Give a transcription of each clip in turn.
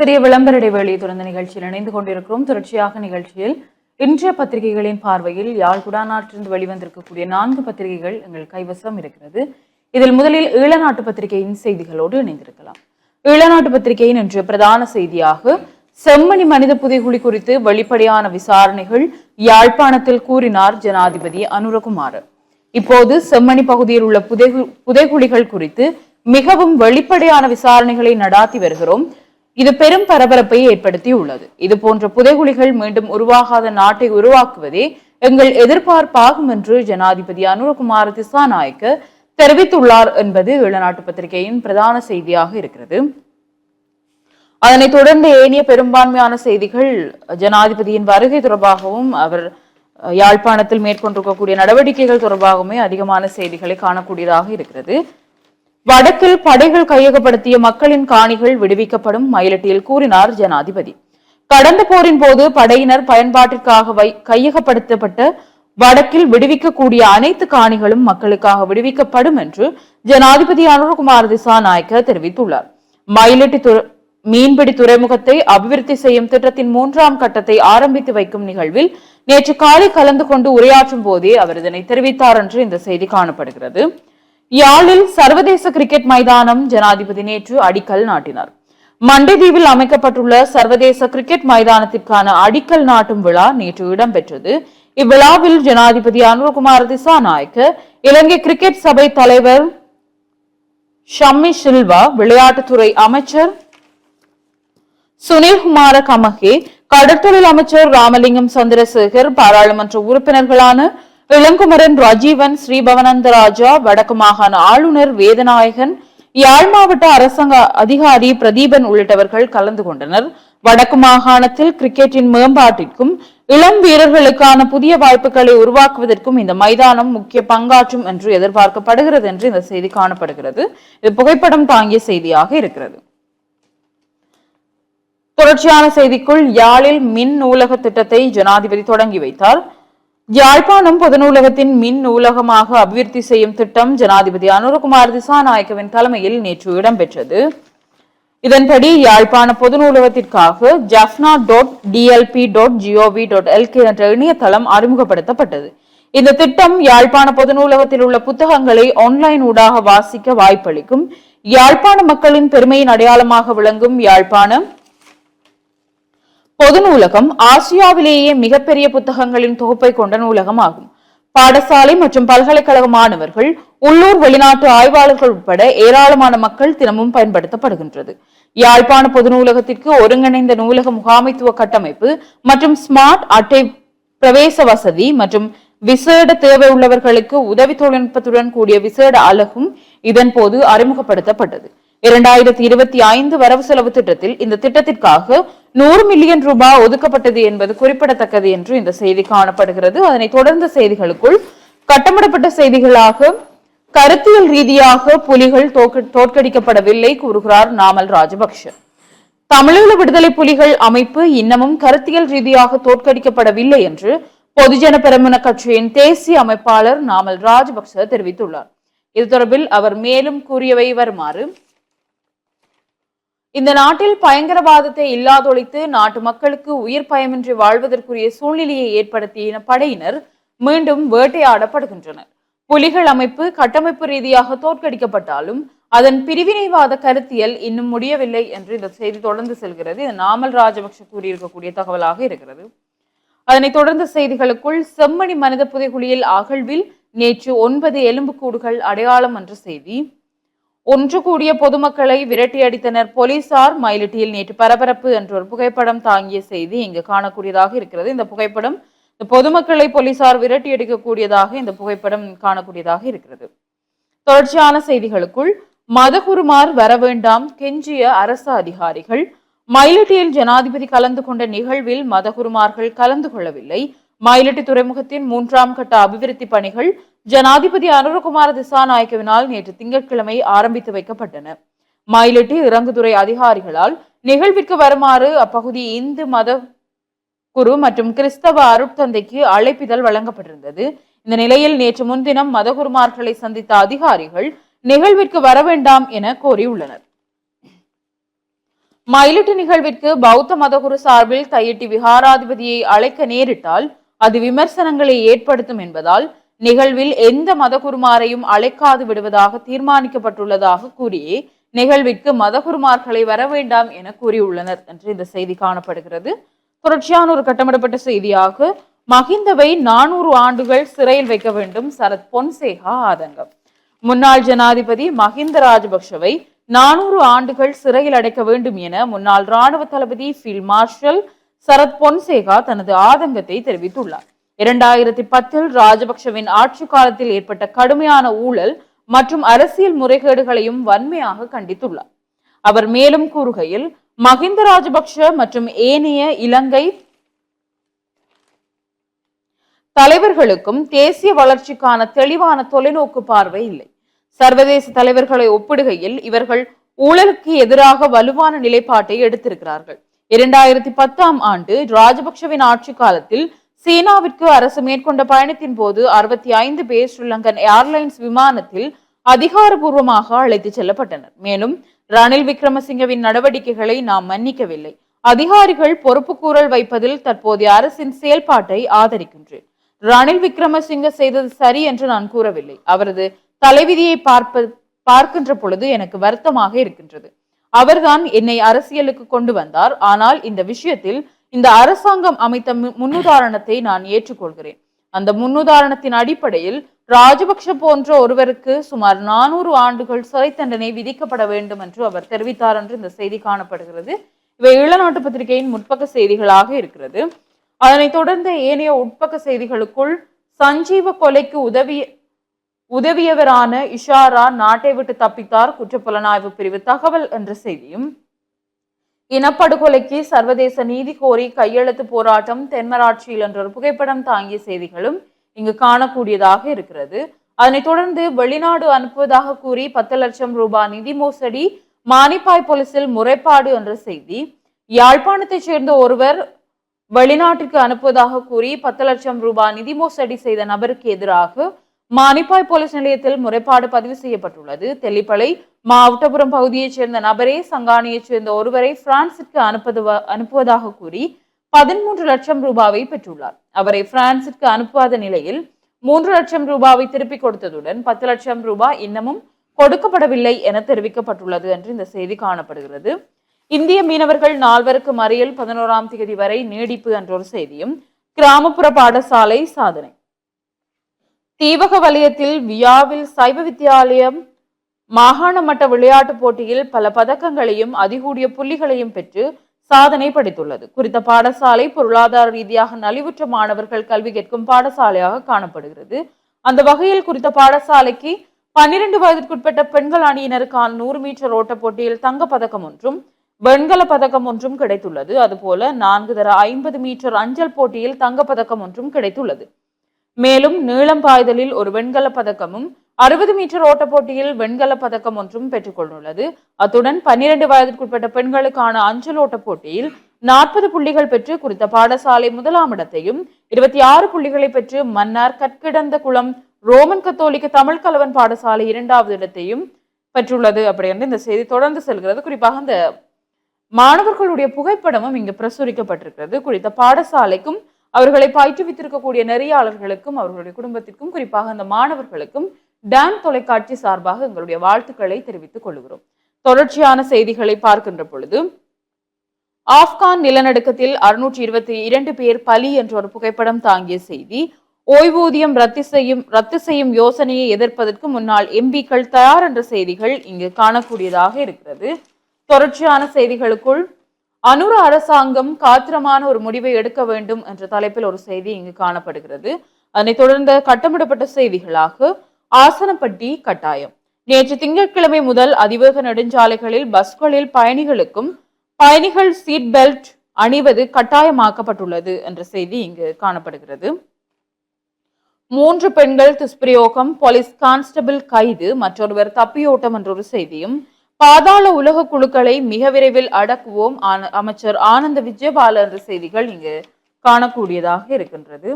சிறிய விளம்பர இடைவேளையை தொடர்ந்த நிகழ்ச்சியில் இணைந்து கொண்டிருக்கிறோம். தொடர்ச்சியாக நிகழ்ச்சியில் இன்றைய பத்திரிகைகளின் பார்வையில் யாழ் குடாநாட்டிலிருந்து வெளிவந்திருக்கக்கூடிய நான்கு பத்திரிகைகள் எங்கள் கைவசம் இருக்கிறது. இதில் முதலில் ஈழநாட்டு பத்திரிகையின் செய்திகளோடு இணைந்திருக்கலாம். ஈழநாட்டு பத்திரிகையின் இன்று பிரதான செய்தியாக செம்மணி மனித புதைகுழி குறித்து வெளிப்படையான விசாரணைகள் யாழ்ப்பாணத்தில் கூறினார் ஜனாதிபதி அனுரகுமார். இப்போது செம்மணி பகுதியில் உள்ள புதைகு புதைகுழிகள் குறித்து மிகவும் வெளிப்படையான விசாரணைகளை நடாத்தி வருகிறோம். இது பெரும் பரபரப்பை ஏற்படுத்தி உள்ளது. இது போன்ற புதைகுழிகள் மீண்டும் உருவாகாத நாட்டை உருவாக்குவதே எங்கள் எதிர்பார்ப்பாகும் என்று ஜனாதிபதி அனுரகுமார் திசாநாயக்கு தெரிவித்துள்ளார் என்பது ஈழநாட்டு பத்திரிகையின் பிரதான செய்தியாக இருக்கிறது. அதனைத் தொடர்ந்து ஏனைய பெரும்பான்மையான செய்திகள் ஜனாதிபதியின் வருகை தொடர்பாகவும் அவர் யாழ்ப்பாணத்தில் மேற்கொண்டிருக்கக்கூடிய நடவடிக்கைகள் தொடர்பாகவுமே அதிகமான செய்திகளை காணக்கூடியதாக இருக்கிறது. வடக்கில் படைகள் கையகப்படுத்திய மக்களின் காணிகள் விடுவிக்கப்படும் மயிலட்டியில் கூறினார் ஜனாதிபதி. கடந்த போரின் போது படையினர் பயன்பாட்டிற்காக வை கையகப்படுத்தப்பட்ட வடக்கில் விடுவிக்கக்கூடிய அனைத்து காணிகளும் மக்களுக்காக விடுவிக்கப்படும் என்று ஜனாதிபதி அனுரகுமார் திசாநாயக்க தெரிவித்துள்ளார். மயிலட்டி துற- மீன்பிடி துறைமுகத்தை அபிவிருத்தி செய்யும் திட்டத்தின் மூன்றாம் கட்டத்தை ஆரம்பித்து வைக்கும் நிகழ்வில் நேற்று காலை கலந்து கொண்டு உரையாற்றும் போதே அவர் இதனை தெரிவித்தார் என்று இந்த செய்தி காணப்படுகிறது. யாழில் சர்வதேச கிரிக்கெட் மைதானம் ஜனாதிபதி நேற்று அடிக்கல் நாட்டினார். மண்டைதீவில் அமைக்கப்பட்டுள்ள சர்வதேச கிரிக்கெட் மைதானத்திற்கான அடிக்கல் நாட்டும் விழா நேற்று இடம்பெற்றது. இவ்விழாவில் ஜனாதிபதி அனுரகுமார் திசாநாயக்க இலங்கை கிரிக்கெட் சபை தலைவர் ஷம்மி சில்வா விளையாட்டுத்துறை அமைச்சர் சுனில் குமார கமகே கடற்தொழில் அமைச்சர் ராமலிங்கம் சந்திரசேகர் பாராளுமன்ற உறுப்பினர்களான இளங்குமரன் ராஜீவன் ஸ்ரீபவனந்த ராஜா வடக்கு மாகாண ஆளுநர் வேதநாயகன் யாழ் மாவட்ட அரசாங்க அதிகாரி பிரதீபன் உள்ளிட்டவர்கள் கலந்து கொண்டனர். வடக்கு மாகாணத்தில் கிரிக்கெட்டின் மேம்பாட்டிற்கும் இளம் வீரர்களுக்கான புதிய வாய்ப்புகளை உருவாக்குவதற்கும் இந்த மைதானம் முக்கிய பங்காற்றும் என்று எதிர்பார்க்கப்படுகிறது என்று இந்த செய்தி காணப்படுகிறது. இது புகைப்படம் தாங்கிய செய்தியாக இருக்கிறது. தொடர்ச்சியான செய்திக்குள் யாழில் மின் நூலக திட்டத்தை ஜனாதிபதி தொடங்கி வைத்தார். யாழ்ப்பாணம் பொதுநூலகத்தின் மின் நூலகமாக அபிவிருத்தி செய்யும் திட்டம் ஜனாதிபதி அனுரகுமார் திசாநாயக்கவின் தலைமையில் நேற்று இடம்பெற்றது. இதன்படி யாழ்ப்பாண பொது நூலகத்திற்காக Jaffna dot T L P dot G O V dot L K என்ற இணையதளம் அறிமுகப்படுத்தப்பட்டது. இந்த திட்டம் யாழ்ப்பாண பொது நூலகத்தில் உள்ள புத்தகங்களை ஆன்லைன் ஊடாக வாசிக்க வாய்ப்பளிக்கும். யாழ்ப்பாண மக்களின் பெருமையின் அடையாளமாக விளங்கும் யாழ்ப்பாணம் பொது நூலகம் ஆசியாவிலேயே மிகப்பெரிய புத்தகங்களின் தொகுப்பை கொண்ட நூலகம் ஆகும் பாடசாலை மற்றும் பல்கலைக்கழக மாணவர்கள் உள்ளூர் வெளிநாட்டு ஆய்வாளர்கள் உட்பட ஏராளமான மக்கள் தினமும் பயன்படுத்தப்படுகின்றது. யாழ்ப்பாண பொது நூலகத்திற்கு ஒருங்கிணைந்த நூலக முகாமைத்துவ கட்டமைப்பு மற்றும் ஸ்மார்ட் அட்டை பிரவேச வசதி மற்றும் விசேட தேவை உள்ளவர்களுக்கு உதவி தொழில்நுட்பத்துடன் கூடிய விசேட அலகும் இதன் போது அறிமுகப்படுத்தப்பட்டது. இரண்டாயிரத்தி இருபத்தி ஐந்து வரவு செலவு திட்டத்தில் இந்த திட்டத்திற்காக நூறு மில்லியன் ரூபாய் ஒதுக்கப்பட்டது என்பது குறிப்பிடத்தக்கது என்று இந்த செய்தி காணப்படுகிறது. அதனை தொடர்ந்த செய்திகளுக்குள் கட்டமிடப்பட்ட செய்திகளாக கருத்தியல் ரீதியாக புலிகள் தோற்கடிக்கப்படவில்லை கூறுகிறார் நாமல் ராஜபக்ஷ. தமிழீழ விடுதலை புலிகள் அமைப்பு இன்னமும் கருத்தியல் ரீதியாக தோற்கடிக்கப்படவில்லை என்று பொதுஜன பெருமன கட்சியின் தேசிய அமைப்பாளர் நாமல் ராஜபக்ச தெரிவித்துள்ளார். இது தொடர்பில் அவர் மேலும் கூறியவை வருமாறு இந்த நாட்டில் பயங்கரவாதத்தை இல்லாதொழித்து நாட்டு மக்களுக்கு உயிர் பயமின்றி வாழ்வதற்குரிய சூழ்நிலையை ஏற்படுத்திய படையினர் மீண்டும் வேட்டையாடப்படுகின்றனர். புலிகள் அமைப்பு கட்டமைப்பு ரீதியாக தோற்கடிக்கப்பட்டாலும் அதன் பிரிவினைவாத கருத்தியல் இன்னும் முடியவில்லை என்று இந்த செய்தி தொடர்ந்து செல்கிறது. இது நாமல் ராஜபக்ஷ கூறியிருக்கக்கூடிய தகவலாக இருக்கிறது. அதனைத் தொடர்ந்த செய்திகளுக்குள் செம்மணி மனித புதைகுழியில் அகழ்வில் நேற்று ஒன்பது எலும்புக்கூடுகள் அடையாளம் என்ற செய்தி. ஒன்று கூடிய பொதுமக்களை விரட்டியடித்தனர் போலீசார். மயிலிட்டியில் நேற்று பரபரப்பு என்ற ஒரு புகைப்படம் தாங்கிய செய்தி இங்கு காணக்கூடியதாக இருக்கிறது. இந்த புகைப்படம் இந்த பொதுமக்களை போலீசார் விரட்டியடிக்கக்கூடியதாக இந்த புகைப்படம் காணக்கூடியதாக இருக்கிறது. தொடர்ச்சியான செய்திகளுக்குள் மதகுருமார் வர வேண்டாம் கெஞ்சிய அரசு அதிகாரிகள். மயிலட்டியில் ஜனாதிபதி கலந்து கொண்ட நிகழ்வில் மதகுருமார்கள் கலந்து கொள்ளவில்லை. மயிலட்டி துறைமுகத்தின் மூன்றாம் கட்ட அபிவிருத்தி பணிகள் ஜனாதிபதி அனுரகுமார திசாநாயக்கவினால் நேற்று திங்கட்கிழமை ஆரம்பித்து வைக்கப்பட்டன. மயிலட்டி இறங்குதுறை அதிகாரிகளால் நிகழ்விற்கு வருமாறு அப்பகுதி இந்து மத குரு மற்றும் கிறிஸ்தவ அருட்தந்தைக்கு அழைப்பிதழ் வழங்கப்பட்டிருந்தது. இந்த நிலையில் நேற்று முன்தினம் மதகுருமார்களை சந்தித்த அதிகாரிகள் நிகழ்விற்கு வர வேண்டாம் என கோரியுள்ளனர். மயிலிட்டு நிகழ்விற்கு பௌத்த மதகுரு சார்பில் தையிட்டி விகாராதிபதியை அழைக்க நேரிட்டால் அது விமர்சனங்களை ஏற்படுத்தும் என்பதால் நிகழ்வில் எந்த மதகுருமாரையும் அழைக்காது விடுவதாக தீர்மானிக்கப்பட்டுள்ளதாக கூறி நிகழ்விற்கு மதகுருமார்களை வர வேண்டாம் என கூறியுள்ளனர் என்று இந்த செய்தி காணப்படுகிறது. தொடர்ச்சியான ஒரு கட்டமிடப்பட்ட செய்தியாக மகிந்தவை நானூறு ஆண்டுகள் சிறையில் வைக்க வேண்டும் சரத் பொன்சேகா ஆதங்கம். முன்னாள் ஜனாதிபதி மஹிந்த ராஜபக்ஷவை நானூறு ஆண்டுகள் சிறையில் அடைக்க வேண்டும் என முன்னாள் ராணுவ தளபதி ஃபீல்ட் மார்ஷல் சரத் பொன்சேகா தனது ஆதங்கத்தை தெரிவித்துள்ளார். இரண்டாயிரத்தி பத்தில் ராஜபக்ஷவின் ஆட்சி காலத்தில் ஏற்பட்ட கடுமையான ஊழல் மற்றும் அரசியல் முறைகேடுகளையும் வன்மையாக கண்டித்துள்ளார். அவர் மேலும் கூறுகையில் மஹிந்த ராஜபக்ஷ மற்றும் ஏனைய இலங்கை தலைவர்களுக்கும் தேசிய வளர்ச்சிக்கான தெளிவான தொலைநோக்கு பார்வை இல்லை. சர்வதேச தலைவர்களை ஒப்பிடுகையில் இவர்கள் ஊழலுக்கு எதிராக வலுவான நிலைப்பாட்டை எடுத்திருக்கிறார்கள். இரண்டாயிரத்தி பத்தாம் ஆண்டு ராஜபக்ஷவின் ஆட்சி காலத்தில் சீனாவிற்கு அரசு மேற்கொண்ட பயணத்தின் போது அறுபத்தி ஐந்து பேர் ஸ்ரீலங்கன் ஏர்லைன்ஸ் விமானத்தில் அதிகாரபூர்வமாக அழைத்துச் செல்லப்பட்டனர். மேலும் ரணில் விக்ரமசிங்கவின் நடவடிக்கைகளை நாம் மன்னிக்கவில்லை. அதிகாரிகள் பொறுப்புக்கூறல் வைப்பதில் தற்போதைய அரசின் செயல்பாட்டை ஆதரிக்கின்றேன். ரணில் விக்ரமசிங்க செய்தது சரி என்று நான் கூறவில்லை. அவரது தலைவிதியை பார்ப்ப பார்க்கின்ற பொழுது எனக்கு வருத்தமாக இருக்கின்றது. அவர்தான் என்னை அரசியலுக்கு கொண்டு வந்தார். ஆனால் இந்த விஷயத்தில் இந்த அரசாங்கம் அமைத்த மு- முன்னுதாரணத்தை நான் ஏற்றுக்கொள்கிறேன். அந்த முன்னுதாரணத்தின் அடிப்படையில் ராஜபக்ஷ போன்ற ஒருவருக்கு சுமார் நானூறு ஆண்டுகள் சிறை தண்டனை விதிக்கப்பட வேண்டும் என்று அவர் தெரிவித்தார் என்று இந்த செய்தி காணப்படுகிறது. இவை இளநாட்டு பத்திரிகையின் முற்பக்க செய்திகளாக இருக்கிறது. அதனைத் தொடர்ந்து ஏனைய உட்பக்க செய்திகளுக்குள் சஞ்சீவ கொலைக்கு உதவி உதவியவரான இஷாரா நாட்டை விட்டு தப்பித்தார். குற்றப்புலனாய்வு பிரிவு தகவல் என்ற செய்தியும் இனப்படுகொலைக்கு சர்வதேச நீதி கோரி கையெழுத்து போராட்டம் தென்மராட்சியில் என்ற ஒரு புகைப்படம் தாங்கிய செய்திகளும் இங்கு காணக்கூடியதாக இருக்கிறது. அதனைத் தொடர்ந்து வெளிநாடு அனுப்புவதாக கூறி பத்து லட்சம் ரூபாய் நிதி மோசடி மானிப்பாய் போலீசில் முறைப்பாடு என்ற செய்தி யாழ்ப்பாணத்தைச் சேர்ந்த ஒருவர் வெளிநாட்டிற்கு அனுப்புவதாக கூறி பத்து லட்சம் ரூபாய் நிதி மோசடி செய்த நபருக்கு எதிராக மானிப்பாய் போலீஸ் நிலையத்தில் முறைப்பாடு பதிவு செய்யப்பட்டுள்ளது. தெல்லிப்பளை மாவட்டபுரம் பகுதியைச் சேர்ந்த நபரே சங்கானியைச் சேர்ந்த ஒருவரை பிரான்சிற்கு அனுப்பது அனுப்புவதாக கூறி பதிமூன்று லட்சம் ரூபாவை பெற்றுள்ளார். அவரை பிரான்சிற்கு அனுப்பாத நிலையில் மூன்று லட்சம் ரூபாவை திருப்பிக் கொடுத்ததுடன் பத்து லட்சம் ரூபாய் இன்னமும் கொடுக்கப்படவில்லை என தெரிவிக்கப்பட்டுள்ளது என்று இந்த செய்தி காணப்படுகிறது. இந்திய மீனவர்கள் நால்வருக்கு மறியல் பதினோராம் தேதி வரை நீடிப்பு என்ற ஒரு செய்தியும் கிராமப்புற பாடசாலை சாதனை. தீவக வலயத்தில் வியாவில் சைவ வித்தியாலயம் மாகாண மட்ட விளையாட்டுப் போட்டியில் பல பதக்கங்களையும் அதிகூடிய புள்ளிகளையும் பெற்று சாதனை படைத்துள்ளது. குறித்த பாடசாலை பொருளாதார ரீதியாக நலிவுற்ற மாணவர்கள் கல்வி கேட்கும் பாடசாலையாக காணப்படுகிறது. அந்த வகையில் குறித்த பாடசாலைக்கு பன்னிரண்டு வயதிற்குட்பட்ட பெண்கள் அணியினருக்கான நூறு மீட்டர் ஓட்டப் போட்டியில் தங்கப் பதக்கம் ஒன்றும் வெண்கல பதக்கம் ஒன்றும் கிடைத்துள்ளது. அதுபோல நான்கு தர ஐம்பது மீட்டர் அஞ்சல் போட்டியில் தங்கப் பதக்கம் ஒன்றும் கிடைத்துள்ளது. மேலும் நீளம் பாய்தலில் ஒரு வெண்கல பதக்கமும் அறுபது மீட்டர் ஓட்டப் போட்டியில் வெண்கல பதக்கம் ஒன்றும் பெற்றுக்கொண்டுள்ளது. அத்துடன் பன்னிரண்டு வயதிற்குட்பட்ட பெண்களுக்கான அஞ்சல் ஓட்டப் போட்டியில் நாற்பது புள்ளிகள் பெற்று குறித்த பாடசாலை முதலாம் இடத்தையும் இருபத்தி ஆறு புள்ளிகளை பெற்று மன்னார் கற்கிடந்த குளம் ரோமன் கத்தோலிக்க தமிழ் கலவன் பாடசாலை இரண்டாவது இடத்தையும் பெற்றுள்ளது அப்படின்னு இந்த செய்தி தொடர்ந்து செல்கிறது. குறிப்பாக இந்த மாணவர்களுடைய புகைப்படமும் இங்கு பிரசுரிக்கப்பட்டிருக்கிறது. குறித்த பாடசாலைக்கும் அவர்களை பயிற்றுவித்திருக்கக்கூடிய நெறியாளர்களுக்கும் அவர்களுடைய குடும்பத்திற்கும் குறிப்பாக அந்த மாணவர்களுக்கும் டான் தொலைக்காட்சி சார்பாக எங்களுடைய வாழ்த்துக்களை தெரிவித்துக் கொள்கிறோம். தொடர்ச்சியான செய்திகளை பார்க்கின்ற பொழுது ஆப்கான் நிலநடுக்கத்தில் அறுநூற்றி இருபத்தி இரண்டு பேர் பலி என்ற ஒரு புகைப்படம் தாங்கிய செய்தி ஓய்வூதியம் ரத்து செய்யும் ரத்து செய்யும் யோசனையை எதிர்ப்பதற்கு முன்னாள் எம்பிக்கள் தயார் என்ற செய்திகள் இங்கு காணக்கூடியதாக இருக்கிறது. தொடர்ச்சியான செய்திகளுக்குள் அனுர அரசாங்கம் காத்திரமான ஒரு முடிவை எடுக்க வேண்டும் என்ற தலைப்பில் ஒரு செய்தி இங்கு காணப்படுகிறது. அதனைத் தொடர்ந்த கட்டமிடப்பட்ட செய்திகளாக ஆசனப்பட்டி கட்டாயம். நேற்று திங்கட்கிழமை முதல் அதிவேக நெடுஞ்சாலைகளில் பஸ்களில் பயணிகளுக்கும் பயணிகள் சீட் பெல்ட் அணிவது கட்டாயமாக்கப்பட்டுள்ளது என்ற செய்தி இங்கு காணப்படுகிறது. மூன்று பெண்கள் துஷ்பிரயோகம் போலீஸ் கான்ஸ்டபிள் கைது மற்றொருவர் தப்பியோட்டம் என்ற ஒரு செய்தியும் பாதாள உலக குழுக்களை மிக விரைவில் அடக்குவோம். அமைச்சர் ஆனந்த விஜயபால என்ற செய்திகள் இங்கு காணக்கூடியதாக இருக்கின்றது.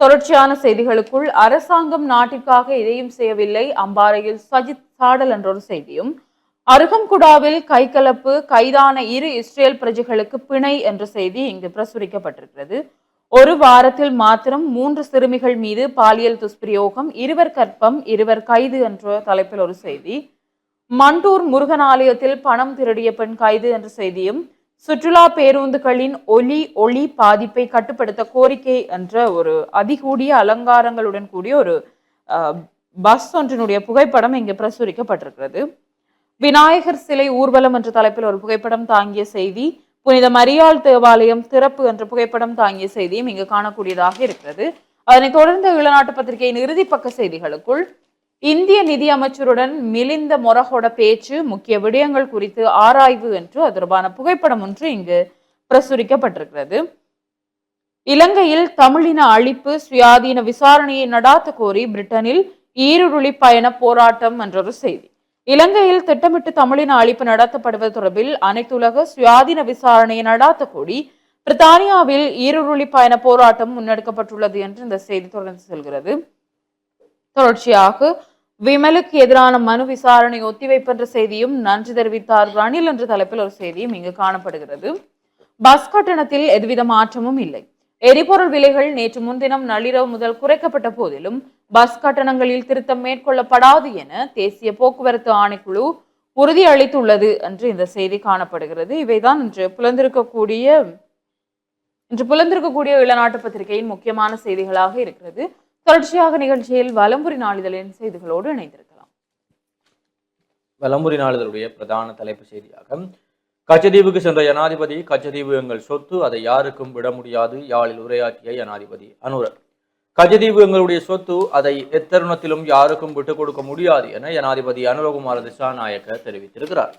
தொடர்ச்சியான செய்திகளுக்குள் அரசாங்கம் நாட்டிற்காக எதையும் செய்யவில்லை. அம்பாறையில் சஜித் சாடல் என்ற ஒரு செய்தியும் அருகம்குடாவில் கைகலப்பு கைதான இரு இஸ்ரேல் பிரஜைகளுக்கு பிணை என்ற செய்தி இங்கு பிரசுரிக்கப்பட்டிருக்கிறது. ஒரு வாரத்தில் மாத்திரம் மூன்று சிறுமிகள் மீது பாலியல் துஷ்பிரயோகம் இருவர் கற்பம் இருவர் கைது என்ற தலைப்பில் ஒரு செய்தி. மண்டூர் முருகன் ஆலயத்தில் பணம் திருடிய பெண் கைது என்ற செய்தியும் சுற்றுலா பேருந்துகளின் ஒலி ஒளி பாதிப்பை கட்டுப்படுத்த கோரிக்கை என்ற ஒரு அதிகூடிய அலங்காரங்களுடன் கூடிய ஒரு பஸ் ஒன்றினுடைய புகைப்படம் இங்கு பிரசுரிக்கப்பட்டிருக்கிறது. விநாயகர் சிலை ஊர்வலம் என்ற தலைப்பில் ஒரு புகைப்படம் தாங்கிய செய்தி புனித மரியாள் தேவாலயம் திறப்பு என்ற புகைப்படம் தாங்கிய செய்தியும் இங்கு காணக்கூடியதாக இருக்கிறது. அதனைத் தொடர்ந்து இளநாட்டு பத்திரிகையின் இறுதி பக்க செய்திகளுக்குள் இந்திய நிதி அமைச்சருடன் மிலிந்த மொரகோட பேச்சு முக்கிய விடயங்கள் குறித்து ஆராய்வு என்று அது தொடர்பான புகைப்படம் ஒன்று இங்கு பிரசுரிக்கப்பட்டிருக்கிறது. இலங்கையில் தமிழின அழிப்பு சுயாதீன விசாரணையை நடாத்த கோரி பிரிட்டனில் ஈருருளி பயண போராட்டம் என்றொரு செய்தி. இலங்கையில் திட்டமிட்டு தமிழின அழிப்பு நடத்தப்படுவது தொடர்பில் அனைத்துலக சுயாதீன விசாரணையை நடாத்த கூடி பிரித்தானியாவில் ஈருருளி பயண போராட்டம் முன்னெடுக்கப்பட்டுள்ளது என்று இந்த செய்தி தொடர்ந்து செல்கிறது. தொடர்ச்சியாக விமலுக்கு எதிரான மனு விசாரணை ஒத்திவைப்பு என்ற செய்தியும் நன்றி தெரிவித்தார் ரணில் என்ற தலைப்பில் ஒரு செய்தியும் இங்கு காணப்படுகிறது. பஸ் கட்டணத்தில் எதுவித மாற்றமும் இல்லை. எரிபொருள் விலைகள் நேற்று முன்தினம் நள்ளிரவு முதல் குறைக்கப்பட்ட போதிலும் பஸ் கட்டணங்களில் திருத்தம் மேற்கொள்ளப்படாது என தேசிய போக்குவரத்து ஆணைக்குழு உறுதியளித்துள்ளது என்று இந்த செய்தி காணப்படுகிறது. இவைதான் இன்று புலந்திருக்கக்கூடிய இன்று புலந்திருக்கக்கூடிய இளநாட்டு பத்திரிகையின் முக்கியமான செய்திகளாக இருக்கிறது. தொடர்ச்சியாக நிகழ்ச்சியில் வலம்புரி நாளிதழின் செய்திகளோடு இணைந்திருக்கலாம். வலம்புரி நாளிதழுடைய பிரதான தலைப்பு செய்தியாக கச்சதீவுக்கு சென்ற ஜனாதிபதி கச்சதீவு எங்கள் சொத்து அதை யாருக்கும் விட முடியாது. யாழில் உரையாற்றிய ஜனாதிபதி அனுர கச்சதீவு எங்களுடைய சொத்து அதை எத்தருணத்திலும் யாருக்கும் விட்டுக் கொடுக்க முடியாது என ஜனாதிபதி அனுரகுமார திசாநாயக்க தெரிவித்திருக்கிறார்.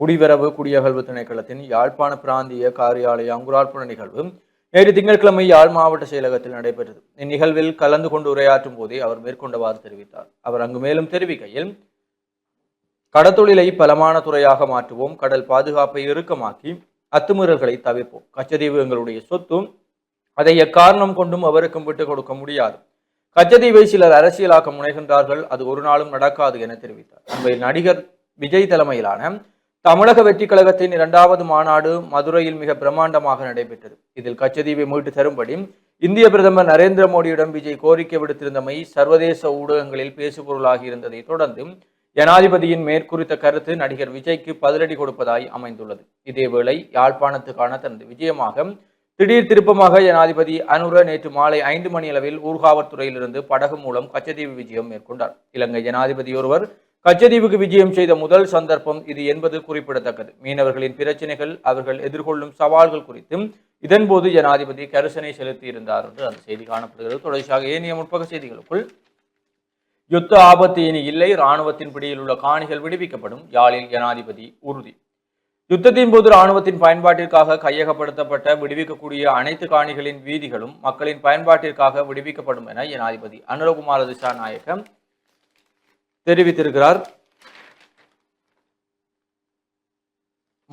குடிவரவு குடியகழ்வு திணைக்களத்தின் யாழ்ப்பாண பிராந்திய காரியாலய அங்குரார்ப்பண நிகழ்வு நேற்று திங்கட்கிழமை யாழ் மாவட்ட செயலகத்தில் நடைபெற்றது. இந்நிகழ்வில் கலந்து கொண்டு உரையாற்றும் போதே அவர் மேற்கொண்டவாறு தெரிவித்தார். அவர் அங்கு மேலும் தெரிவிக்கையில் கடத்தொழிலை பலமான துறையாக மாற்றுவோம். கடல் பாதுகாப்பை இறுக்கமாக்கி அத்துமீறல்களை தவிர்ப்போம். கச்சதீவு எங்களுடைய சொத்தும் அதை எக்காரணம் கொண்டும் அவருக்கும் விட்டுக் கொடுக்க முடியாது. கச்சதீவை சிலர் அரசியலாக்க முனைகின்றார்கள். அது ஒரு நாளும் நடக்காது என தெரிவித்தார். அண்மையில் நடிகர் விஜய் தலைமையிலான தமிழக வெற்றி கழகத்தின் இரண்டாவது மாநாடு மதுரையில் மிக பிரமாண்டமாக நடைபெற்றது. இதில் கச்சதீவை மீட்டு தரும்படி இந்திய பிரதமர் நரேந்திர மோடியிடம் விஜய் கோரிக்கை விடுத்திருந்தமை சர்வதேச ஊடகங்களில் பேசுபொருளாகி இருந்ததை தொடர்ந்து ஜனாதிபதியின் மேற்குறித்த கருத்து நடிகர் விஜய்க்கு பதிலடி கொடுப்பதாய் அமைந்துள்ளது. இதேவேளை யாழ்ப்பாணத்துக்கான தனது விஜயமாக திடீர் திருப்பமாக ஜனாதிபதி அனுர நேற்று மாலை ஐந்து மணி அளவில் ஊர்காவற்துறையிலிருந்து படகு மூலம் கச்சதீவு விஜயம் மேற்கொண்டார். இலங்கை ஜனாதிபதி ஒருவர் கச்சதீவுக்கு விஜயம் செய்த முதல் சந்தர்ப்பம் இது என்பது குறிப்பிடத்தக்கது. மீனவர்களின் பிரச்சனைகள் அவர்கள் எதிர்கொள்ளும் சவால்கள் குறித்தும் இதன்போது ஜனாதிபதி கரிசனை செலுத்தியிருந்தார் என்று அந்த செய்தி காணப்படுகிறது. தொடர்ச்சியாக ஏனைய முற்பக செய்திகளுக்குள் யுத்த ஆபத்து இனி இல்லை. இராணுவத்தின் பிடியில் உள்ள காணிகள் விடுவிக்கப்படும். யாழில் ஜனாதிபதி உறுதி. யுத்தத்தின் போது இராணுவத்தின் பயன்பாட்டிற்காக கையகப்படுத்தப்பட்ட விடுவிக்கக்கூடிய அனைத்து காணிகளின் வீதிகளும் மக்களின் பயன்பாட்டிற்காக விடுவிக்கப்படும் என ஜனாதிபதி அனுரகுமார திசாநாயக்க தெரிவித்திருக்கிறார்.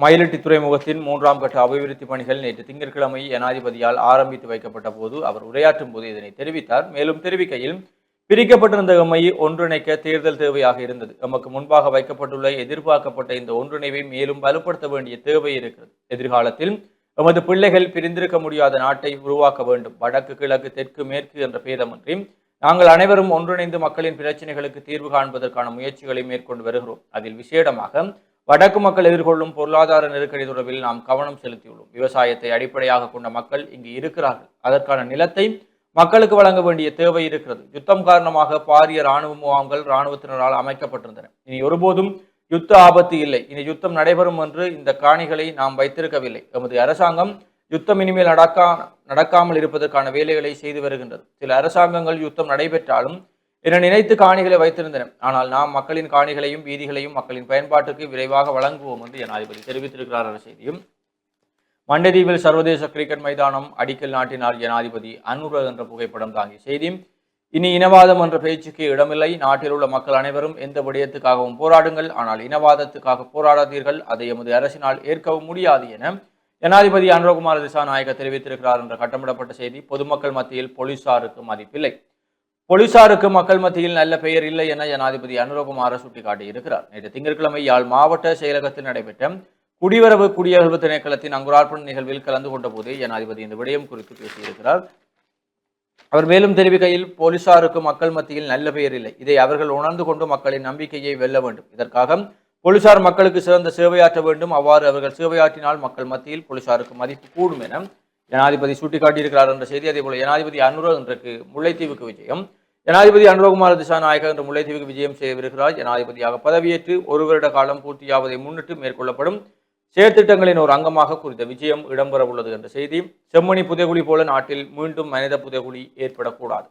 மயிலட்டி துறைமுகத்தின் மூன்றாம் கட்ட அபிவிருத்தி பணிகள் நேற்று திங்கட்கிழமை ஜனாதிபதியால் ஆரம்பித்து வைக்கப்பட்ட போது அவர் உரையாற்றும் போது இதனை தெரிவித்தார். மேலும் தெரிவிக்கையில் பிரிக்கப்பட்டிருந்த எம்மை ஒன்றிணைக்க தேர்தல் தேவையாக இருந்தது. எமக்கு முன்பாக வைக்கப்பட்டுள்ள எதிர்பார்க்கப்பட்ட இந்த ஒன்றிணைவை மேலும் வலுப்படுத்த வேண்டிய தேவை இருக்கிறது. எதிர்காலத்தில் எமது பிள்ளைகள் பிரிந்திருக்க முடியாத நாட்டை உருவாக்க வேண்டும். வடக்கு கிழக்கு தெற்கு மேற்கு என்ற பேதமன்றி நாங்கள் அனைவரும் ஒன்றிணைந்து மக்களின் பிரச்சனைகளுக்கு தீர்வு காண்பதற்கான முயற்சிகளை மேற்கொண்டு வருகிறோம். அதில் விசேடமாக வடக்கு மக்கள் எதிர்கொள்ளும் பொருளாதார நெருக்கடி தொடர்பில் நாம் கவனம் செலுத்தியுள்ளோம். விவசாயத்தை அடிப்படையாக கொண்ட மக்கள் இங்கு இருக்கிறார்கள். அதற்கான நிலத்தை மக்களுக்கு வழங்க வேண்டிய தேவை இருக்கிறது. யுத்தம் காரணமாக பாரிய இராணுவ முகாம்கள் இராணுவத்தினரால் அமைக்கப்பட்டிருந்தன. இனி ஒருபோதும் யுத்த ஆபத்து இல்லை. இனி யுத்தம் நடைபெறும் என்று இந்த காணிகளை நாம் வைத்திருக்கவில்லை. எமது அரசாங்கம் யுத்தம் இனிமேல் நடக்கா நடக்காமல் இருப்பதற்கான வேலைகளை செய்து வருகின்றது. சில அரசாங்கங்கள் யுத்தம் நடைபெற்றாலும் என நினைத்து காணிகளை வைத்திருந்தன. ஆனால் நாம் மக்களின் காணிகளையும் வீதிகளையும் மக்களின் பயன்பாட்டுக்கு விரைவாக வழங்குவோம் என்று ஜனாதிபதி தெரிவித்திருக்கிறார் செய்தியும் மண்டதீவில் சர்வதேச கிரிக்கெட் மைதானம் அடிக்கல் நாட்டினார் ஜனாதிபதி அனுர என்ற புகைப்படம் தாங்கிய செய்தி இனி இனவாதம் என்ற பேச்சுக்கு இடமில்லை. நாட்டில் உள்ள மக்கள் அனைவரும் எந்த விடயத்துக்காகவும் போராடுங்கள். ஆனால் இனவாதத்துக்காக போராடாதீர்கள். அதை எமது அரசினால் ஏற்கவும் முடியாது என ஜனாதிபதி அனுரகுமார் திசாநாயக தெரிவித்திருக்கிறார் என்ற கட்டமிடப்பட்ட செய்தி பொதுமக்கள் மத்தியில் போலீசாருக்கு மதிப்பில்லை. போலீசாருக்கு மக்கள் மத்தியில் நல்ல பெயர் இல்லை என ஜனாதிபதி அனுரகுமார சுட்டிக்காட்டியிருக்கிறார். நேற்று திங்கட்கிழமை யாழ் மாவட்ட செயலகத்தில் நடைபெற்ற குடிவரவு குடியகல்வு திணைக்களத்தின் அங்குரார்ப்பண நிகழ்வில் கலந்து கொண்ட போது ஜனாதிபதி இந்த விடயம் குறித்து பேசியிருக்கிறார். அவர் மேலும் தெரிவிக்கையில் போலீசாருக்கு மக்கள் மத்தியில் நல்ல பெயர் இல்லை. இதை அவர்கள் உணர்ந்து கொண்டு மக்களின் நம்பிக்கையை வெல்ல வேண்டும். இதற்காக போலீசார் மக்களுக்கு சிறந்த சேவையாற்ற வேண்டும். அவ்வாறு அவர்கள் சேவையாற்றினால் மக்கள் மத்தியில் போலீசாருக்கு மதிப்பு கூடும் என ஜனாதிபதி சுட்டிக்காட்டியிருக்கிறார் என்ற செய்தி. அதேபோல ஜனாதிபதி அனுர இன்றைக்கு முல்லைத்தீவுக்கு விஜயம். ஜனாதிபதி அனுரகுமார திசாநாயகர் என்று முல்லைத்தீவுக்கு விஜயம் செய்யவிருக்கிறார். ஜனாதிபதியாக பதவியேற்று ஒரு வருட காலம் பூர்த்தியாவதை முன்னிட்டு மேற்கொள்ளப்படும் செயற்திட்டங்களின் ஒரு அங்கமாக குறித்த விஜயம் இடம்பெறவுள்ளது என்ற செய்தி செம்மணி புதைகுழி போல நாட்டில் மீண்டும் மனித புதைகுழி ஏற்படக்கூடாது.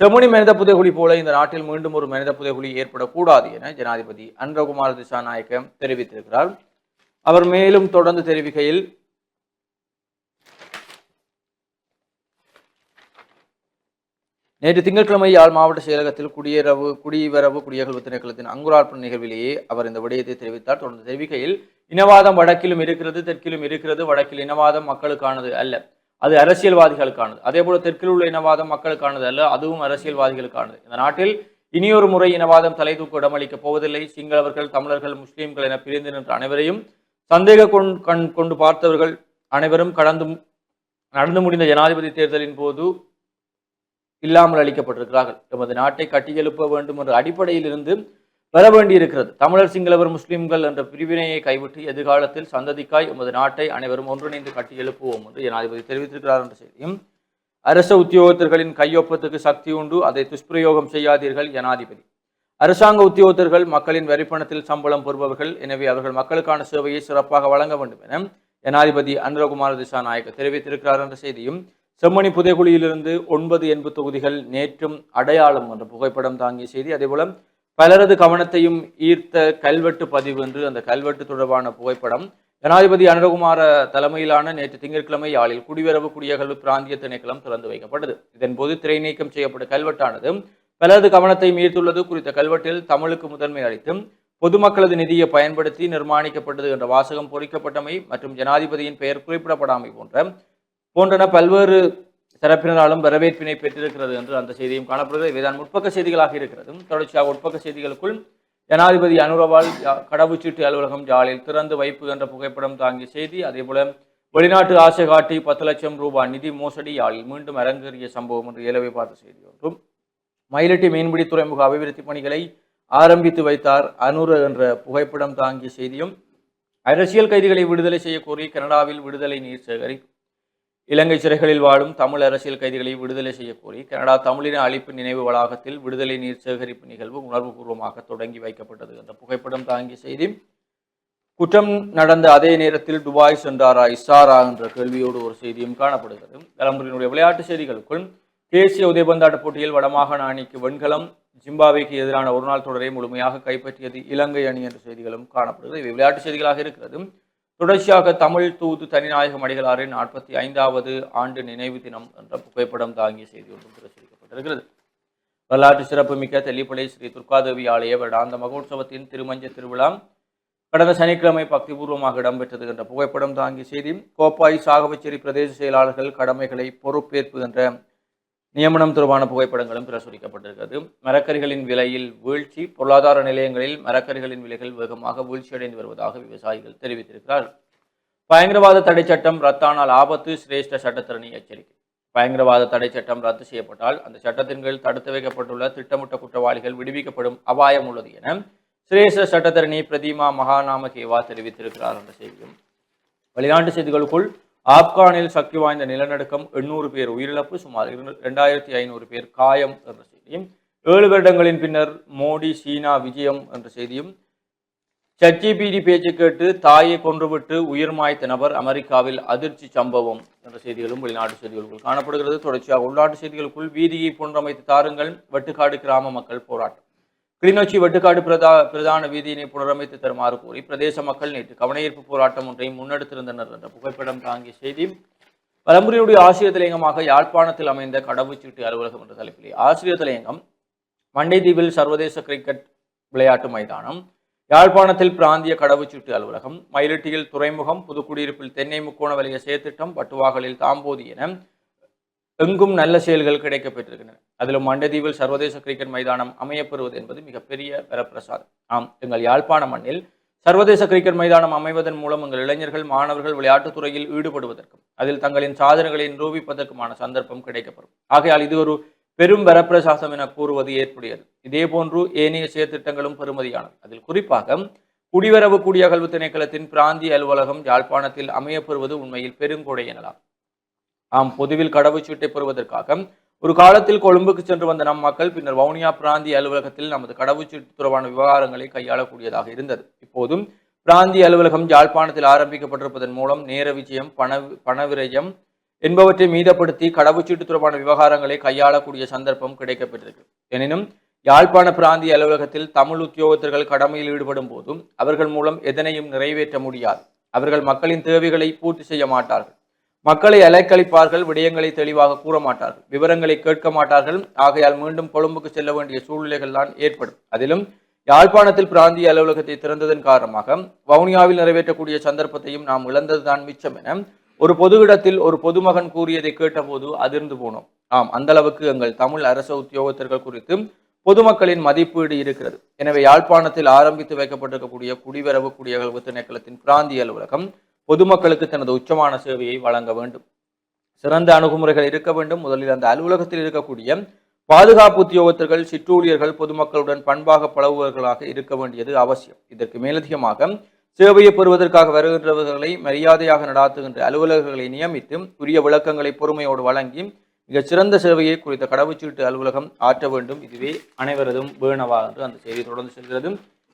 செம்மணி மனித புதைகுழி போல இந்த நாட்டில் மீண்டும் ஒரு மனித புதைகுழி ஏற்படக்கூடாது என ஜனாதிபதி அனுரகுமார திசாநாயக்கம் தெரிவித்திருக்கிறார். அவர் மேலும் தொடர்ந்து தெரிவிக்கையில் நேற்று திங்கட்கிழமை யாழ் மாவட்ட செயலகத்தில் குடியரவு குடிவரவு குடியகல்வு திணைக்களத்தின் அங்குரார்ப்பண நிகழ்விலேயே அவர் இந்த விடயத்தை தெரிவித்தார். தொடர்ந்து தெரிவிக்கையில் இனவாதம் வடக்கிலும் இருக்கிறது தெற்கிலும் இருக்கிறது வடக்கில் இனவாதம் மக்களுக்கானது அல்ல. அது அரசியல்வாதிகளுக்கானது. அதே போல தெற்கில் உள்ள இனவாதம் மக்களுக்கானது அல்ல அதுவும் அரசியல்வாதிகளுக்கானது. இந்த நாட்டில் இனியொரு முறை இனவாதம் தலை தூக்கு இடமளிக்கப் போவதில்லை. சிங்களவர்கள் தமிழர்கள் முஸ்லீம்கள் என பிரிந்து நின்ற அனைவரையும் சந்தேக கொண் கண் கொண்டு பார்த்தவர்கள் அனைவரும் கடந்து நடந்து முடிந்த ஜனாதிபதி தேர்தலின் போது இல்லாமல் அளிக்கப்பட்டிருக்கிறார்கள். எமது நாட்டை கட்டியெழுப்ப வேண்டும் என்ற அடிப்படையில் இருந்து பெற வேண்டியிருக்கிறது தமிழர் சிங்களவர் முஸ்லிம்கள் என்ற பிரிவினையை கைவிட்டு எதிர்காலத்தில் சந்ததிக்காய் எமது நாட்டை அனைவரும் ஒன்றிணைந்து கட்டி எழுப்புவோம் என்று ஜனாதிபதி தெரிவித்திருக்கிறார் என்ற செய்தியும் அரச உத்தியோகத்தர்களின் கையொப்பத்துக்கு சக்தி உண்டு அதை துஷ்பிரயோகம் செய்யாதீர்கள் ஜனாதிபதி. அரசாங்க உத்தியோகத்தர்கள் மக்களின் வரிப்பணத்தில் சம்பளம் பெறுபவர்கள் எனவே அவர்கள் மக்களுக்கான சேவையை சிறப்பாக வழங்க வேண்டும் என ஜனாதிபதி அனுரகுமார திசாநாயக்க தெரிவித்திருக்கிறார் என்ற செய்தியும் செம்மணி புதைகுழியிலிருந்து ஒன்பது எண்பது தொகுதிகள் நேற்றும் அடையாளம் என்ற புகைப்படம் தாங்கிய செய்தி. அதேபோல பலரது கவனத்தையும் ஈர்த்த கல்வெட்டு பதிவு என்று அந்த கல்வெட்டு தொடர்பான புகைப்படம் ஜனாதிபதி அனுரகுமார தலைமையிலான நேற்று திங்கட்கிழமை யாழில் குடிவரவு குடியகல்வு பிராந்திய திணைக்களம் திறந்து வைக்கப்பட்டது. இதன்போது திரை நீக்கம் செய்யப்பட்ட கல்வெட்டானது பலரது கவனத்தையும் ஈர்த்துள்ளது குறித்த கல்வெட்டில் தமிழுக்கு முதன்மை அளித்தும் பொதுமக்களது நிதியை பயன்படுத்தி நிர்மாணிக்கப்பட்டது என்ற வாசகம் பொறிக்கப்பட்டமை மற்றும் ஜனாதிபதியின் பெயர் குறிப்பிடப்படாமை போன்ற போன்றன பல்வேறு தரப்பினராலும் வரவேற்பினை பெற்றிருக்கிறது என்று அந்த செய்தியும் காணப்படுகிறது. இவைதான் முற்பக்க செய்திகளாக இருக்கிறது தொடர்ச்சியாக உட்பக்க செய்திகளுக்குள் ஜனாதிபதி அனுரவால் கடவுச்சீட்டு அலுவலகம் ஜாலில் திறந்து வைப்பு என்ற புகைப்படம் தாங்கிய செய்தி. அதேபோல வெளிநாட்டு ஆசை காட்டி பத்து லட்சம் ரூபாய் நிதி மோசடி யாழில் மீண்டும் அரங்கேறிய சம்பவம் என்று ஏலவை பார்த்த செய்தி ஒன்றும். மயிலட்டி மீன்பிடி துறைமுக அபிவிருத்தி பணிகளை ஆரம்பித்து வைத்தார் அனுர என்ற புகைப்படம் தாங்கிய செய்தியும். அரசியல் கைதிகளை விடுதலை செய்யக்கோரி கோரி கனடாவில் விடுதலை நீர் சேகரி இலங்கை சிறைகளில் வாழும் தமிழ் அரசியல் கைதிகளை விடுதலை செய்ய கோரி கனடா தமிழின அழிப்பு நினைவு வளாகத்தில் விடுதலை நீர் சேகரிப்பு நிகழ்வு உணர்வுபூர்வமாக தொடங்கி வைக்கப்பட்டது. அந்த புகைப்படம் தாங்கிய செய்தி குற்றம் நடந்த அதே நேரத்தில் துபாய் சென்றாரா இசாரா என்ற கேள்வியோடு ஒரு செய்தியும் காணப்படுகிறது. தலைமுறையினுடைய விளையாட்டு செய்திகளுக்குள் தேசிய உதயபந்தாட்ட போட்டியில் வடமாகாண அணிக்கு வெண்கலம் ஜிம்பாவேக்கு எதிரான ஒருநாள் தொடரை முழுமையாக கைப்பற்றியது இலங்கை அணி என்ற செய்திகளும் காணப்படுகிறது. இவை விளையாட்டு செய்திகளாக இருக்கிறது. தொடர்ச்சியாக தமிழ் தூது தனிநாயகம் அடிகளாரின் நாற்பத்தி ஐந்தாவது ஆண்டு நினைவு தினம் என்ற புகைப்படம் தாங்கிய செய்தி ஒன்றும் பிரசுரிக்கப்பட்டிருக்கிறது. வரலாற்று சிறப்புமிக்க தெல்லிப்பளை ஸ்ரீ துர்காதேவி ஆலய வருடாந்த மகோத்சவத்தின் திருமஞ்ச திருவிழா கடந்த சனிக்கிழமை பக்திபூர்வமாக இடம்பெற்றது என்ற புகைப்படம் தாங்கிய செய்தி. கோப்பாய் சாகவச்சேரி பிரதேச செயலாளர்கள் கடமைகளை பொறுப்பேற்பு என்ற நியமனம் தொடர்பான புகைப்படங்களும் பிரசுரிக்கப்பட்டிருக்கிறது. மரக்கறிகளின் விலையில் வீழ்ச்சி பொருளாதார நிலையங்களில் மரக்கறிகளின் விலைகள் வேகமாக வீழ்ச்சியடைந்து வருவதாக விவசாயிகள் தெரிவித்திருக்கிறார்கள். பயங்கரவாத தடை சட்டம் ரத்தானால் ஆபத்து சிரேஷ்ட சட்டத்தரணி எச்சரிக்கை. பயங்கரவாத தடை சட்டம் ரத்து செய்யப்பட்டால் அந்த சட்டத்தின் கீழ் தடுத்து வைக்கப்பட்டுள்ள திட்டமிட்ட குற்றவாளிகள் விடுவிக்கப்படும் அபாயம் உள்ளது என சிரேஷ்ட சட்டத்தரணி பிரதிமா மகாநாமகேவா தெரிவித்திருக்கிறார் என்ற செய்தியும். வெளிநாட்டு செய்திகளுக்குள் ஆப்கானில் சக்தி வாய்ந்த நிலநடுக்கம் எண்ணூறு பேர் உயிரிழப்பு சுமார் இரண்டாயிரத்தி ஐநூறு பேர் காயம் என்ற செய்தியும் ஏழு வருடங்களின் பின்னர் மோடி சீனா விஜயம் என்ற செய்தியும் சச்சிபிடி பேச்சு கேட்டு தாயை கொன்றுவிட்டு உயிர் மாய்த்த நபர் அமெரிக்காவில் அதிர்ச்சி சம்பவம் என்ற செய்திகளும் வெளிநாட்டு செய்திகளுக்குள் காணப்படுகிறது. தொடர்ச்சியாக உள்நாட்டு செய்திகளுக்குள் வீதியை புனரமைத்து தாருங்கள். வெட்டுக்காடு கிராம மக்கள் போராட்டம். கிளிநொச்சி வெட்டுக்காடு பிரதா பிரதான வீதியினை புனரமைத்து தருமாறு கோரி பிரதேச மக்கள் நேற்று கவனஈர்ப்பு போராட்டம் ஒன்றையும் முன்னெடுத்திருந்தனர் என்ற புகைப்படம் தாங்கிய செய்தி. பலமுறையுடைய ஆசிரியர் தலையங்கமாக யாழ்ப்பாணத்தில் அமைந்த கடவுச்சீட்டு அலுவலகம் என்ற தலைப்பிலே ஆசிரியர் தலையங்கம் மண்டைதீவில் சர்வதேச கிரிக்கெட் விளையாட்டு மைதானம் யாழ்ப்பாணத்தில் பிராந்திய கடவுச்சீட்டு அலுவலகம் மயிலட்டியில் துறைமுகம் புதுக்குடியிருப்பில் தென்னை முக்கோண வலைய செயற்திட்டம் பட்டுவாகலில் தாம்போதி என எங்கும் நல்ல செயல்கள் கிடைக்கப்பெற்றிருக்கின்றன. அதிலும் மண்டதீவில் சர்வதேச கிரிக்கெட் மைதானம் அமையப்பெறுவது என்பது மிகப்பெரிய வரப்பிரசாதம். ஆம் எங்கள் யாழ்ப்பாண மண்ணில் சர்வதேச கிரிக்கெட் மைதானம் அமைவதன் மூலம் எங்கள் இளைஞர்கள் மாணவர்கள் விளையாட்டுத் துறையில் ஈடுபடுவதற்கும் அதில் தங்களின் சாதனைகளை நிரூபிப்பதற்குமான சந்தர்ப்பம் கிடைக்கப்படும் ஆகையால் இது ஒரு பெரும் வரப்பிரசாசம் என கூறுவது ஏற்புடையது. இதேபோன்று ஏனைய செயற்திட்டங்களும் பெறுமதியானது. அதில் குறிப்பாக குடிவரவு குடியகல்வு திணைக்களத்தின் பிராந்திய அலுவலகம் யாழ்ப்பாணத்தில் அமையப்பெறுவது உண்மையில் பெருங்கொடை எனலாம். ஆம் பொதுவில் கடவுச்சீட்டை பெறுவதற்காக. ஒரு காலத்தில் கொழும்புக்கு சென்று வந்த நம் மக்கள் பின்னர் வவுனியா பிராந்திய அலுவலகத்தில் நமது கடவுச்சீட்டு தொடர்பான விவகாரங்களை கையாளக்கூடியதாக இருந்தது. இப்போதும் பிராந்திய அலுவலகம் யாழ்ப்பாணத்தில் ஆரம்பிக்கப்பட்டிருப்பதன் மூலம் நேர விஜயம் பண பணவிரயம் என்பவற்றை மீதப்படுத்தி கடவுச்சீட்டு தொடர்பான விவகாரங்களை கையாளக்கூடிய சந்தர்ப்பம் கிடைக்கப்பெற்றிருக்கு. எனினும் யாழ்ப்பாண பிராந்திய அலுவலகத்தில் தமிழ் உத்தியோகத்தர்கள் கடமையில் ஈடுபடும் போதும் அவர்கள் மூலம் எதனையும் நிறைவேற்ற முடியாது. அவர்கள் மக்களின் தேவைகளை பூர்த்தி செய்ய மாட்டார்கள். மக்களை அலைக்கழிப்பார்கள் விடயங்களை தெளிவாக கூற மாட்டார்கள் விவரங்களை கேட்க மாட்டார்கள். ஆகையால் மீண்டும் கொழும்புக்கு செல்ல வேண்டிய சூழ்நிலைகள் தான் ஏற்படும். அதிலும் யாழ்ப்பாணத்தில் பிராந்திய அலுவலகத்தை திறந்ததன் காரணமாக வவுனியாவில் நிறைவேற்றக்கூடிய சந்தர்ப்பத்தையும் நாம் இழந்ததுதான் மிச்சம் என ஒரு பொது இடத்தில் ஒரு பொதுமகன் கூறியதை கேட்டபோது அதிர்ந்து போனோம். ஆம் அந்த அளவுக்கு எங்கள் தமிழ் அரச உத்தியோகத்தர்கள் குறித்து பொதுமக்களின் மதிப்பீடு இருக்கிறது. எனவே யாழ்ப்பாணத்தில் ஆரம்பித்து வைக்கப்பட்டிருக்கக்கூடிய குடிவரவு குடியகல்வு திணைக்களத்தின் பிராந்திய அலுவலகம் பொதுமக்களுக்கு தனது உச்சமான சேவையை வழங்க வேண்டும். சிறந்த அணுகுமுறைகள் இருக்க வேண்டும். முதலில் அந்த அலுவலகத்தில் இருக்கக்கூடிய பாதுகாப்பு உத்தியோகத்தர்கள் சிற்றூழியர்கள் பொதுமக்களுடன் பண்பாக பழகுவர்களாக இருக்க வேண்டியது அவசியம். இதற்கு மேலதிகமாக சேவையை பெறுவதற்காக வருகின்றவர்களை மரியாதையாக நடாத்துகின்ற அலுவலகங்களை நியமித்து உரிய விளக்கங்களை பொறுமையோடு வழங்கி மிகச் சிறந்த சேவையை குறித்த கடவுச்சீட்டு அலுவலகம் ஆற்ற வேண்டும். இதுவே அனைவரதும் வேணவா என்று அந்த செய்தி தொடர்ந்து செல்கிறது.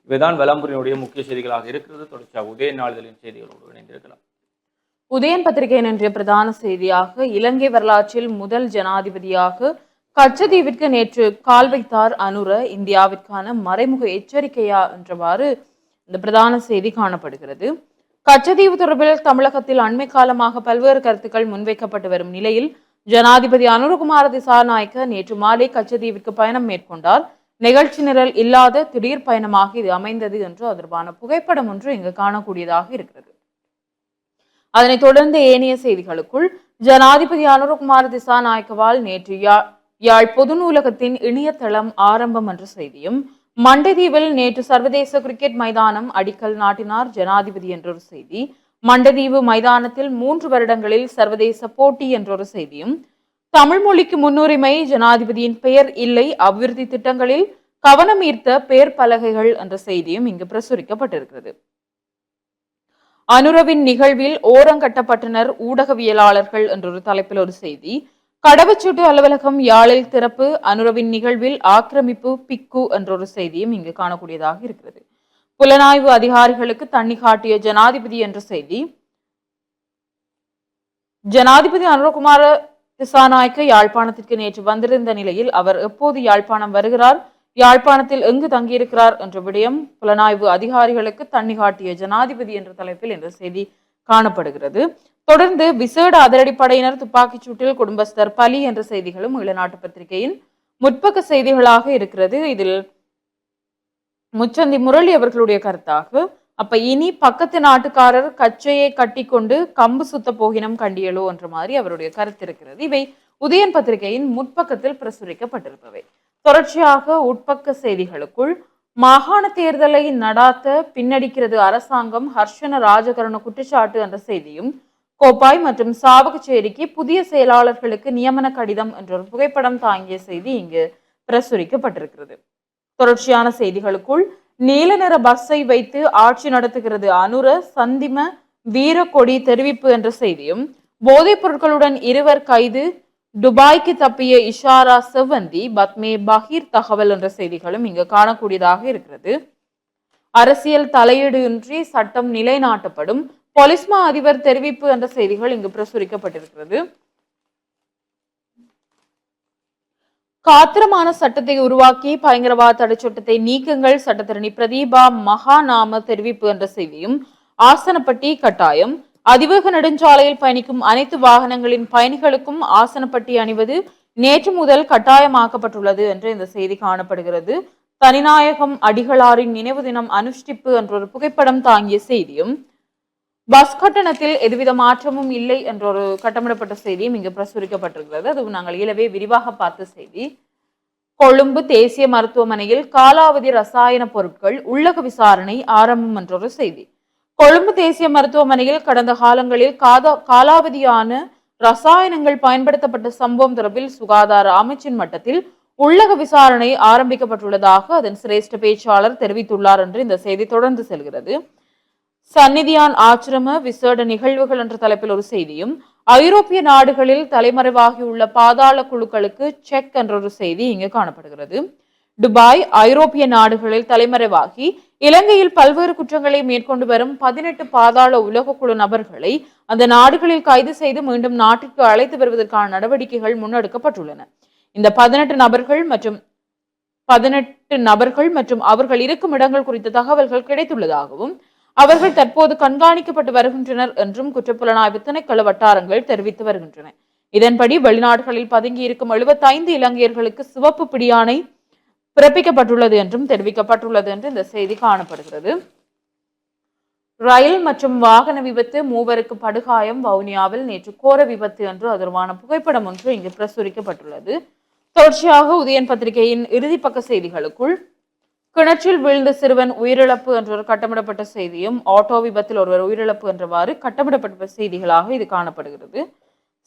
இவைதான் வலம்புரியினுடைய முக்கிய செய்திகளாக இருக்கிறது. தொடர்ச்சியாக உதய நாளிதழின் செய்திகளோடு இணைந்திருக்கலாம். உதயன் பத்திரிகையின் இன்றைய பிரதான செய்தியாக இலங்கை வரலாற்றில் முதல் ஜனாதிபதியாக கச்சதீவிற்கு நேற்று கால் வைத்தார் அனுர இந்தியாவிற்கான மறைமுக எச்சரிக்கையா என்றவாறு இந்த பிரதான செய்தி காணப்படுகிறது. கச்சதீவு தொடர்பில் தமிழகத்தில் அண்மை காலமாக பல்வேறு கருத்துக்கள் முன்வைக்கப்பட்டு வரும் நிலையில் ஜனாதிபதி அனுரகுமார திசாநாயக்க நேற்று மாலை கச்சதீவிற்கு பயணம் மேற்கொண்டார். நிகழ்ச்சி நிரல் இல்லாத திடீர் பயணமாக இது அமைந்தது என்று அதற்கான புகைப்படம் ஒன்று இங்கு காணக்கூடியதாக இருக்கிறது. அதனைத் தொடர்ந்து ஏனைய செய்திகளுக்குள் ஜனாதிபதி அனுரகுமார் திசாநாயக்கவால் நேற்று யாழ் பொது நூலகத்தின் இணையதளம் ஆரம்பம் என்ற செய்தியும் மண்டதீவில் நேற்று சர்வதேச கிரிக்கெட் மைதானம் அடிக்கல் நாட்டினார் ஜனாதிபதி என்றொரு செய்தி மண்டதீவு மைதானத்தில் மூன்று வருடங்களில் சர்வதேச போட்டி என்றொரு செய்தியும் தமிழ் மொழிக்கு முன்னுரிமை ஜனாதிபதியின் பெயர் இல்லை. அபிவிருத்தி திட்டங்களில் கவனம் ஈர்த்த பெயர் பலகைகள் என்ற செய்தியும் இங்கு பிரசுரிக்கப்பட்டிருக்கிறது. அனுரவின் நிகழ்வில் ஓரங்கட்டப்பட்டனர் ஊடகவியலாளர்கள் என்றொரு தலைப்பில் ஒரு செய்தி. கடவுச்சீட்டு அலுவலகம் யாழில் திறப்பு அனுரவின் நிகழ்வில் ஆக்கிரமிப்பு பிக்கு என்றொரு செய்தியும் இங்கு காணக்கூடியதாக இருக்கிறது. புலனாய்வு அதிகாரிகளுக்கு தண்ணி காட்டிய ஜனாதிபதி என்ற செய்தி. ஜனாதிபதி அனுரகுமார திசாநாயக்க யாழ்ப்பாணத்திற்கு நேற்று வந்திருந்த நிலையில் அவர் எப்போது யாழ்ப்பாணம் வருகிறார் யாழ்ப்பாணத்தில் எங்கு தங்கியிருக்கிறார் என்ற விடயம் புலனாய்வு அதிகாரிகளுக்கு தண்ணி காட்டிய ஜனாதிபதி என்ற தலைப்பில் இந்த செய்தி காணப்படுகிறது. தொடர்ந்து விசேட அதிரடிப்படையினர் துப்பாக்கிச் சூட்டில் குடும்பஸ்தர் பலி என்ற செய்திகளும் ஈழநாட்டு பத்திரிகையின் முற்பக்க செய்திகளாக இருக்கிறது. இதில் முச்சந்தி முரளி அவர்களுடைய கருத்தாக அப்ப இனி பக்கத்து நாட்டுக்காரர் கச்சையை கட்டிக்கொண்டு கம்பு சுத்த போகினம் கண்டியலோ என்ற மாதிரி அவருடைய கருத்து இருக்கிறது. இவை உதயன் பத்திரிகையின் முற்பக்கத்தில் பிரசுரிக்கப்பட்டிருப்பவை. தொடர்ச்சியாக உட்பக்க செய்திகளுக்குள் மாகாண தேர்தலை நடாத்த பின்னடிக்கிறது அரசாங்கம் ஹர்ஷன ராஜகரண குற்றச்சாட்டு என்ற செய்தியும் கோப்பாய் மற்றும் சாவகச்சேரிக்கு புதிய செயலாளர்களுக்கு நியமன கடிதம் என்ற ஒரு புகைப்படம் தாங்கிய செய்தி இங்கு பிரசுரிக்கப்பட்டிருக்கிறது. தொடர்ச்சியான செய்திகளுக்குள் நீல நிற பஸ்ஸை வைத்து ஆட்சி நடத்துகிறது. அனுர சந்திம வீரக்கொடி தெரிவிப்பு என்ற செய்தியும் போதைப் பொருட்களுடன் இருவர் கைது துபாய்க்கு தப்பிய இஷாரா செவ்வந்தி பத்மே பஹீர் தகவல் என்ற செய்திகளும் இங்கு காணக்கூடியதாக இருக்கிறது. அரசியல் தலையீடு இன்றி சட்டம் நிலைநாட்டப்படும் பொலிஸ்மா அதிபர் தெரிவிப்பு என்ற செய்திகள் இங்கு பிரசுரிக்கப்பட்டிருக்கிறது. காத்திரமான சட்டத்தை உருவாக்கி பயங்கரவாத தடை சட்டத்தை நீக்குங்கள் சட்டத்தரணி பிரதீபா மகாநாம தெரிவிப்பு என்ற செய்தியும் ஆசனப்பட்டி கட்டாயம். அதிவேக நெடுஞ்சாலையில் பயணிக்கும் அனைத்து வாகனங்களின் பயணிகளுக்கும் ஆசனப்பட்டி அணிவது நேற்று முதல் கட்டாயமாக்கப்பட்டுள்ளது என்று இந்த செய்தி காணப்படுகிறது. தனிநாயகம் அடிகளாரின் நினைவு தினம் அனுஷ்டிப்பு என்ற ஒரு புகைப்படம் தாங்கிய செய்தியும் பஸ் கட்டணத்தில் எதுவித மாற்றமும் இல்லை என்ற ஒரு கட்டமிடப்பட்ட செய்தியும் இங்கு பிரசுரிக்கப்பட்டிருக்கிறது. அதுவும் நாங்கள் இயலவே விரிவாக பார்த்த செய்தி. கொழும்பு தேசிய மருத்துவமனையில் காலாவதி ரசாயன பொருட்கள் உள்ளக விசாரணை ஆரம்பம் என்ற ஒரு செய்தி. கொழும்பு தேசிய மருத்துவமனையில் கடந்த காலங்களில் காதா காலாவதியான ரசாயனங்கள் பயன்படுத்தப்பட்ட சம்பவம் தொடர்பில் சுகாதார அமைச்சின் மட்டத்தில் உள்ளக விசாரணை ஆரம்பிக்கப்பட்டுள்ளதாக அதன் சிரேஷ்ட பேச்சாளர் தெரிவித்துள்ளார் என்று இந்த செய்தி தொடர்ந்து செல்கிறது. சந்நிதியான் ஆச்சிரம விசேட நிகழ்வுகள் என்ற தலைப்பில் ஒரு செய்தியும் ஐரோப்பிய நாடுகளில் தலைமறைவாகியுள்ள பாதாள குழுக்களுக்கு செக் என்ற ஒரு செய்தி இங்கு காணப்படுகிறது. துபாய் ஐரோப்பிய நாடுகளில் தலைமறைவாகி இலங்கையில் பல்வேறு குற்றங்களை மேற்கொண்டு வரும் பதினெட்டு பாதாள உலக குழு நபர்களை அந்த நாடுகளில் கைது செய்து மீண்டும் நாட்டிற்கு அழைத்து வருவதற்கான நடவடிக்கைகள் முன்னெடுக்கப்பட்டுள்ளன. இந்த பதினெட்டு நபர்கள் மற்றும் பதினெட்டு நபர்கள் மற்றும் அவர்கள் இருக்கும் இடங்கள் குறித்த தகவல்கள் கிடைத்துள்ளதாகவும் அவர்கள் தற்போது கண்காணிக்கப்பட்டு வருகின்றனர் என்றும் குற்றப்புலனாய்வு திணைக்கள வட்டாரங்கள் தெரிவித்து வருகின்றன. இதன்படி வெளிநாடுகளில் பதுங்கி இருக்கும் எழுபத்தைந்து இலங்கையர்களுக்கு சிவப்பு பிடியாணை பிறப்பிக்கப்பட்டுள்ளது என்றும் தெரிவிக்கப்பட்டுள்ளது என்று இந்த செய்தி காணப்படுகிறது. ரயில் மற்றும் வாகன விபத்து மூவருக்கு படுகாயம் வவுனியாவில் நேற்று கோர விபத்து என்று அதற்கான புகைப்படம் ஒன்று இங்கு பிரசுரிக்கப்பட்டுள்ளது. தொடர்ச்சியாக உதயன் பத்திரிகையின் இறுதி பக்க செய்திகளுக்குள் கிணற்றில் வீழ்ந்த சிறுவன் உயிரிழப்பு என்ற ஒரு கட்டமிடப்பட்ட செய்தியும் ஆட்டோ விபத்தில் ஒருவர் உயிரிழப்பு என்றவாறு கட்டமிடப்பட்ட செய்திகளாக இது காணப்படுகிறது.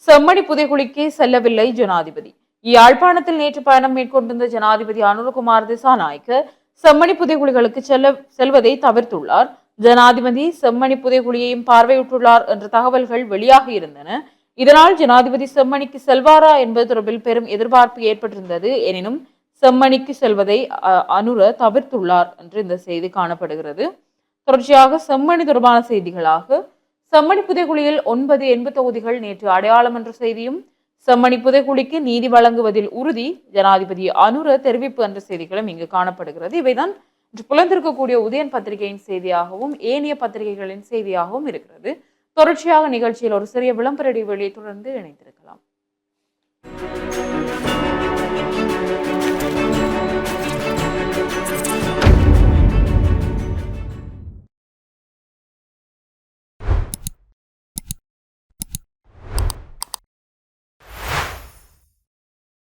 செம்மணி புதைகுழிக்கு செல்லவில்லை ஜனாதிபதி. யாழ்ப்பாணத்தில் நேற்று பயணம் மேற்கொண்டிருந்த ஜனாதிபதி அனுரகுமார் திசாநாயக்க செம்மணி புதைக்குழிகளுக்கு செல்ல செல்வதை தவிர்த்துள்ளார். ஜனாதிபதி செம்மணி புதைக்குழியையும் பார்வையிட்டுள்ளார் என்ற தகவல்கள் வெளியாகி இருந்தன. இதனால் ஜனாதிபதி செம்மணிக்கு செல்வாரா என்பது தொடர்பில் பெரும் எதிர்பார்ப்பு ஏற்பட்டிருந்தது. எனினும் செம்மணிக்கு செல்வதை அ- அனுர தவிர்த்துள்ளார் என்று இந்த செய்தி காணப்படுகிறது. தொடர்ச்சியாக செம்மணி தொடர்பான செய்திகளாக செம்மணி புதைகுழியில் ஒன்பது எண்பு தொகுதிகள் நேற்று அடையாளம் என்ற செய்தியும் செம்மணி புதைகுழிக்கு நீதி வழங்குவதில் உறுதி ஜனாதிபதி அனுர தெரிவிப்பு என்ற செய்திகளும் இங்கு காணப்படுகிறது. இவைதான் இன்று புலந்திருக்கக்கூடிய உதயன் பத்திரிகையின் செய்தியாகவும் ஏனைய பத்திரிகைகளின் செய்தியாகவும் இருக்கிறது. தொடர்ச்சியாக நிகழ்ச்சியில் ஒரு சிறிய விளம்பர இடைவெளியை தொடர்ந்து இணைந்திருக்கலாம்.